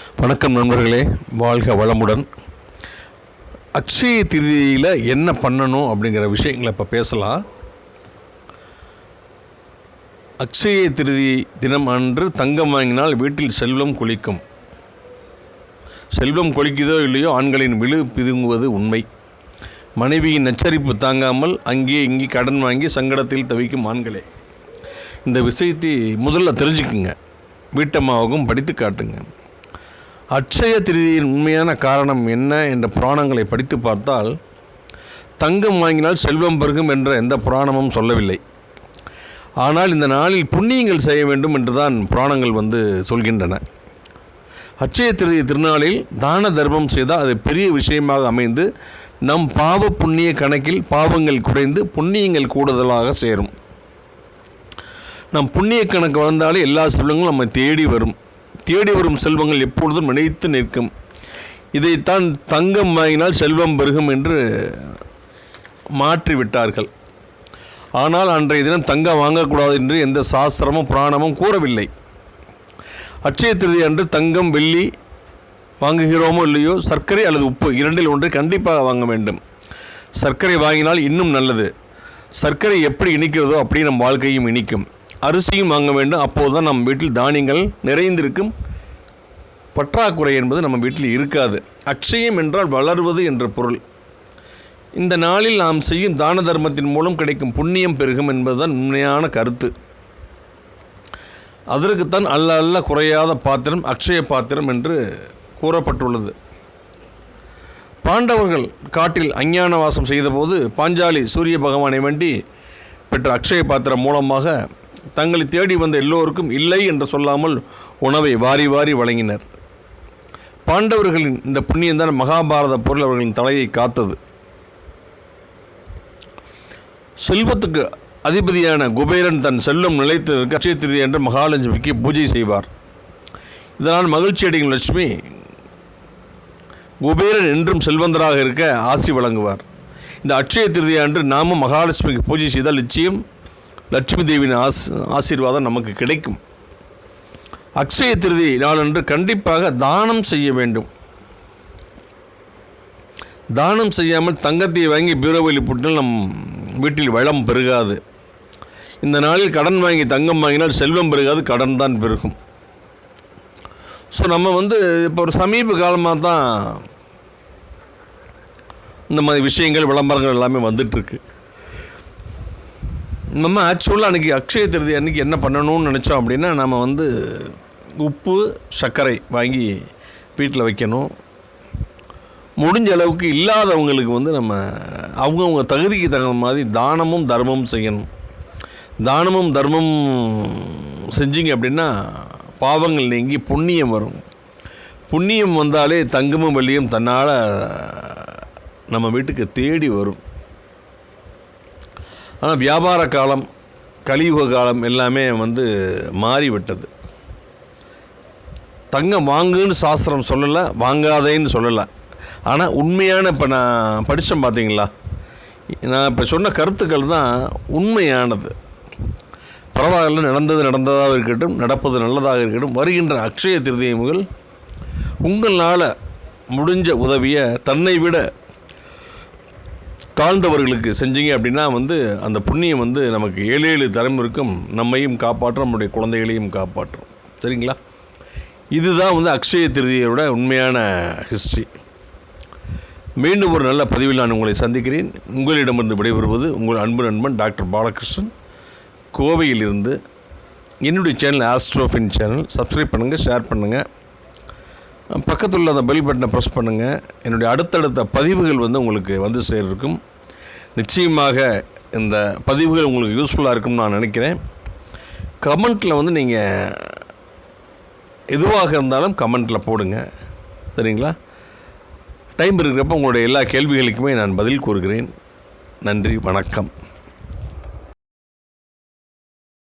வணக்கம் நண்பர்களே வாழ்க வளமுடன். அக்ஷய திதியில் என்ன பண்ணணும் அப்படிங்கிற விஷயங்களை இப்போ பேசலாம். அக்ஷய திருதி தினம் அன்று தங்கம் வாங்கினால் வீட்டில் செல்வம் கொளிக்கும். செல்வம் கொளிக்குதோ இல்லையோ ஆண்களின் விழு பிதுங்குவது உண்மை. மனைவியின் நச்சரிப்பு தாங்காமல் அங்கே இங்கே கடன் வாங்கி சங்கடத்தில் தவிக்கும் ஆண்களே. இந்த விஷயத்தை முதல்ல தெரிஞ்சுக்குங்க. வீட்டம்மாவுக்கும் படித்து காட்டுங்க. அட்சய திருதியின் உண்மையான காரணம் என்ன என்ற புராணங்களை படித்து பார்த்தால் தங்கம் வாங்கினால் செல்வம் பெருகும் என்ற எந்த புராணமும் சொல்லவில்லை. ஆனால் இந்த நாளில் புண்ணியங்கள் செய்ய வேண்டும் என்றுதான் புராணங்கள் வந்து சொல்கின்றன. அட்சய திருதி திருநாளில் தான தர்மம் செய்தால் அது பெரிய விஷயமாக அமைந்து நம் பாவ புண்ணிய கணக்கில் பாவங்கள் குறைந்து புண்ணியங்கள் கூடுதலாக சேரும். நம் புண்ணிய கணக்கு வளர்ந்தாலே எல்லா செல்வங்களும் நம்மை தேடி வரும். தேடி வரும் செல்வங்கள் எப்பொழுதும் நினைத்து நிற்கும். இதைத்தான் தங்கம் வாங்கினால் செல்வம் பெருகும் என்று மாற்றி விட்டார்கள் ஆனால் அன்றைய தினம் தங்கம் வாங்கக்கூடாது என்று எந்த சாஸ்திரமும் புராணமும் கூறவில்லை. அட்சய திருதி அன்று தங்கம் வெள்ளி வாங்குகிறோமோ இல்லையோ சர்க்கரை அல்லது உப்பு இரண்டில் ஒன்றை கண்டிப்பாக வாங்க வேண்டும். சர்க்கரை வாங்கினால் இன்னும் நல்லது. சர்க்கரை எப்படி இனிக்கிறதோ அப்படி நம் வாழ்க்கையும் இனிக்கும். அரிசியும் வாங்க வேண்டும். அப்போது தான் நம் வீட்டில் தானியங்கள் நிறைந்திருக்கும். பற்றாக்குறை என்பது நம்ம வீட்டில் இருக்காது. அக்ஷயம் என்றால் வளர்வது என்ற பொருள். இந்த நாளில் நாம் செய்யும் தான தர்மத்தின் மூலம் கிடைக்கும் புண்ணியம் பெருகும் என்பதுதான் உண்மையான கருத்து. அதற்குத்தான் அல்ல அல்ல குறையாத பாத்திரம் அக்ஷய பாத்திரம் என்று கூறப்பட்டுள்ளது. பாண்டவர்கள் காட்டில் அஞ்ஞான வாசம் செய்தபோது பாஞ்சாலி சூரிய பகவானை வேண்டி பெற்ற அக்ஷய பாத்திரம் மூலமாக தங்களை தேடி வந்த எல்லோருக்கும் இல்லை என்று சொல்லாமல் உணவை வாரி வாரி வழங்கினர். பாண்டவர்களின் இந்த புண்ணியம்தான் மகாபாரத பொருள் அவர்களின் தலையை காத்தது. செல்வத்துக்கு அதிபதியான குபேரன் தன் செல்லும் நிலைத்து அட்சய திருதி என்று மகாலட்சுமிக்கு பூஜை செய்வார். இதனால் மகிழ்ச்சி அடையும் லட்சுமி குபேரன் என்றும் செல்வந்தராக இருக்க ஆசி வழங்குவார். இந்த அட்சய திருதி அன்று நாமும் மகாலட்சுமிக்கு பூஜை செய்தால் நிச்சயம் லட்சுமி தேவியின் ஆஸ் ஆசீர்வாதம் நமக்கு கிடைக்கும். அக்ஷய திருதி நாளன்று கண்டிப்பாக தானம் செய்ய வேண்டும். தானம் செய்யாமல் தங்கத்தை வாங்கி பீரோவில் போட்டால் நம் வீட்டில் வளம் பெருகாது. இந்த நாளில் கடன் வாங்கி தங்கம் வாங்கினால் செல்வம் பெருகாது கடன் தான் பெருகும். ஸோ நம்ம வந்து இப்போ ஒரு சமீப காலமாக தான் இந்த மாதிரி விஷயங்கள் விளம்பரங்கள் எல்லாமே வந்துட்டுருக்கு நம்ம ஆக்சுவலாக அன்றைக்கி அக்ஷய திருதி அன்றைக்கி என்ன பண்ணணும்னு நினச்சோம் அப்படின்னா நம்ம வந்து உப்பு சர்க்கரை வாங்கி வீட்டில் வைக்கணும். முடிஞ்ச அளவுக்கு இல்லாதவங்களுக்கு வந்து நம்ம அவங்கவுங்க தகுதிக்கு தகுந்த மாதிரி தானமும் தர்மமும் செய்யணும். தானமும் தர்மமும் செஞ்சீங்க அப்படின்னா பாவங்கள் நீங்கி புண்ணியம் வரும். புண்ணியம் வந்தாலே தங்கமும் வெள்ளியும் தன்னால் நம்ம வீட்டுக்கு தேடி வரும். ஆனால் வியாபார காலம் கலியுக காலம் எல்லாமே வந்து மாறிவிட்டது. தங்கம் வாங்குன்னு சாஸ்திரம் சொல்லலை வாங்காதேன்னு சொல்லலை. ஆனால் உண்மையான இப்போ நான் படித்தேன் பார்த்தீங்களா நான் இப்போ சொன்ன கருத்துக்கள் தான் உண்மையானது. பரவாயில்ல நடந்தது நடந்ததாக இருக்கட்டும் நடப்பது நல்லதாக இருக்கட்டும் வருகின்ற அக்ஷய திருதியை முதல் உங்களால் முடிஞ்ச உதவியை தன்னை விட தாழ்ந்தவர்களுக்கு செஞ்சீங்க அப்படின்னா வந்து அந்த புண்ணியம் வந்து நமக்கு ஏழு ஏழு தலைமுறைக்கும் நம்மையும் காப்பாற்றும் நம்முடைய குழந்தைகளையும் காப்பாற்றும். சரிங்களா? இதுதான் வந்து அக்ஷய திருதியோட உண்மையான ஹிஸ்ட்ரி மீண்டும் ஒரு நல்ல பதிவில் நான் உங்களை சந்திக்கிறேன். உங்களிடமிருந்து விடைபெறுவது உங்கள் அன்பு நண்பன் டாக்டர் பாலகிருஷ்ணன். கோவையிலிருந்து என்னுடைய சேனல் ஆஸ்ட்ரோஃபின் சேனல். சப்ஸ்கிரைப் பண்ணுங்கள் ஷேர் பண்ணுங்கள் பக்கத்தில் உள்ள அந்த பெல் பட்டனை ப்ரெஸ் பண்ணுங்கள் என்னுடைய அடுத்தடுத்த பதிவுகள் வந்து உங்களுக்கு வந்து சேர்க்கும் நிச்சயமாக இந்த பதிவுகள் உங்களுக்கு யூஸ்ஃபுல்லாக இருக்கும்னு நான் நினைக்கிறேன். கமெண்ட்டில் வந்து நீங்கள் எதுவாக இருந்தாலும் கமெண்ட்டில் போடுங்க. சரிங்களா? டைம் இருக்கிறப்ப உங்களுடைய எல்லா கேள்விகளுக்குமே நான் பதில் கூறுகிறேன். நன்றி வணக்கம்.